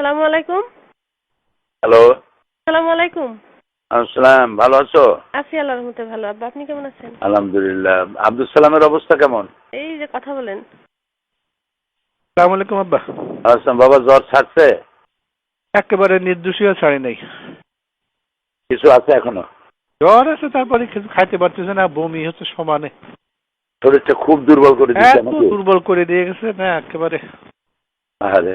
সালামু আলাইকুম। হ্যালো। সালামু আলাইকুম। আসসালাম ভালো আছো? আছি আল্লাহর রহমতে ভালো। আব্বা আপনি কেমন আছেন? আলহামদুলিল্লাহ। আব্দুল সালামের অবস্থা কেমন? এই যে কথা বলেন। সালাম আলাইকুম আব্বা। আসলাম বাবা জ্বর ছাড়ছে? একেবারে নির্দোষীয় ছাড়ি নাই। কিছু আছে এখনও? জ্বর আছে তারপরে কিছু খাইতে পারতেছে না বমি হচ্ছে সমানে। শরীরটা খুব দুর্বল করে দিয়েছে এত দুর্বল করে দিয়ে গেছে না একেবারে। আরে